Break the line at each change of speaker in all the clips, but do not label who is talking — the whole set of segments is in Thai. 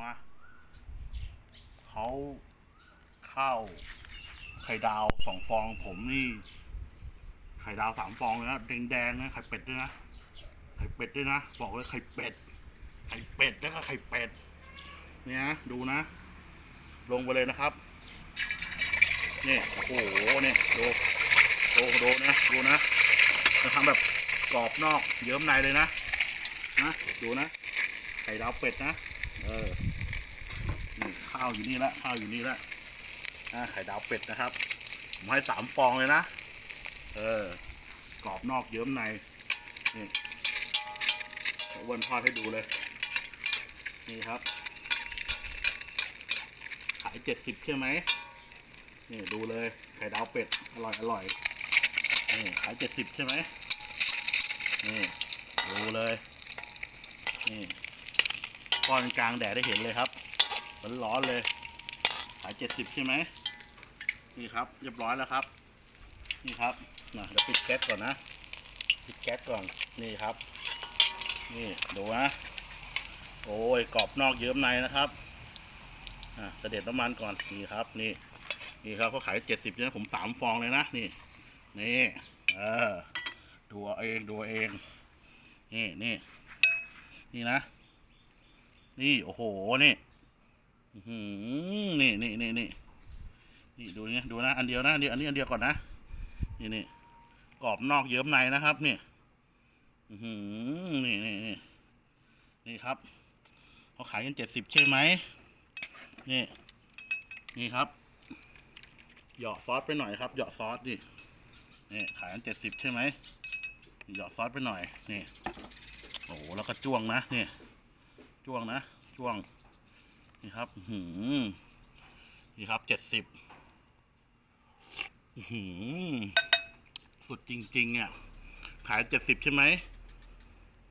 มาเขาข้าวไข่ดาวสองฟอง ผมนี่ ไข่ดาวสามฟองเลยนะแดงๆนะไข่เป็ดด้วยนะไข่เป็ดด้วยนะบอกเลยไข่เป็ด ไข่เป็ดแล้วก็ไข่เป็ด เนี่ยนะดูนะ ลงไปเลยนะครับนี่โอ้โหเนี่ยดูดูดูนะดูนะจะทำแบบกรอบนอกเยิ้มในเลยนะนะดูนะไข่ดาวเป็ดนะ เออนี่ข้าวอยู่นี่ละข้าวอยู่นี่ละไข่ดาวเป็ดนะครับ ผมให้สามฟองเลยนะ เออ กรอบนอกเยิ้มใน นี่วอ้วันทอดให้ดูเลย นี่ครับ ขายเจ็ดสิบใช่ไหมนี่ดูเลย ไข่ดาวเป็ด อร่อยอร่อยนี่ขายเจ็ดสิบใช่ไหมนี่ ดูเลย นี่ ก้อนกลางแดดได้เห็นเลยครับร้อนๆเลยขายเจ็ดสิบใช่ไหมนี่ครับ เรียบร้อยแล้วครับ นี่ครับนะเดี๋ยวปิดแก๊สก่อนนะปิดแก๊สก่อนนี่ครับ นี่ดูนะโอ้ยกรอบนอกเยิ้มในนะครับอะเสด็จน้ำมันก่อนนี่ครับ นี่ นี่ครับเขาขายเจ็ดสิบใช่ไหมผมสามฟองเลยนะนี่ นี่เออดูเอาเองดูเอาเอง นี่นี่นี่นะ นี่โอ้โหนี่หือนี่นี่นี่นี่นี่ดูนี่ดูนะอันเดียวนะอันเดียวอันนี้อันเดียวก่อนนะนี่นี่กรอบนอกเยิ้มในนะครับนี่หือนี่นี่นี่นี่ครับเขาขายกันเจ็ดสิบใช่ไหมนี่ นี่ครับเหยาะซอสไปหน่อยครับเหยาะซอสนี่นี่ขายกันเจ็ดสิบใช่ไหมเหยาะซอสไปหน่อยนี่โอ้แล้วก็จ้วงนะนี่ จ้วงนะจ้วง นี่ครับหือนี่ครับเจ็ดสิบหือสุดจริงๆเนี่ยขายเจ็ดสิบใช่ไหม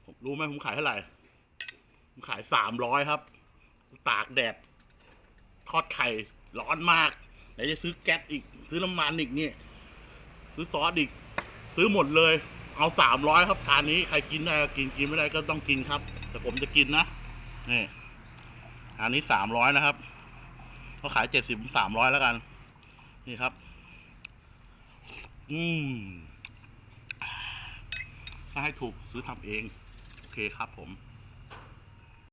ผมรู้ไหมผมขายเท่าไหร่ ผมขายสามร้อยครับ ตากแดด ทอดไข่ ร้อนมากไหนจะซื้อแก๊สอีก ซื้อน้ำมันอีกเนี่ย ซื้อซอสอีก ซื้อหมดเลย เอาสามร้อยครับทานนี้ ใครกินได้กิน กินไม่ได้ก็ต้องกินครับ แต่ผมจะกินนะ นี่ อันนี้สามร้อยนะครับเขาขายเจ็ดสิบสามร้อยแล้วกัน นี่ครับ อืมถ้าให้ถูกซื้อทำเอง โอเคครับผม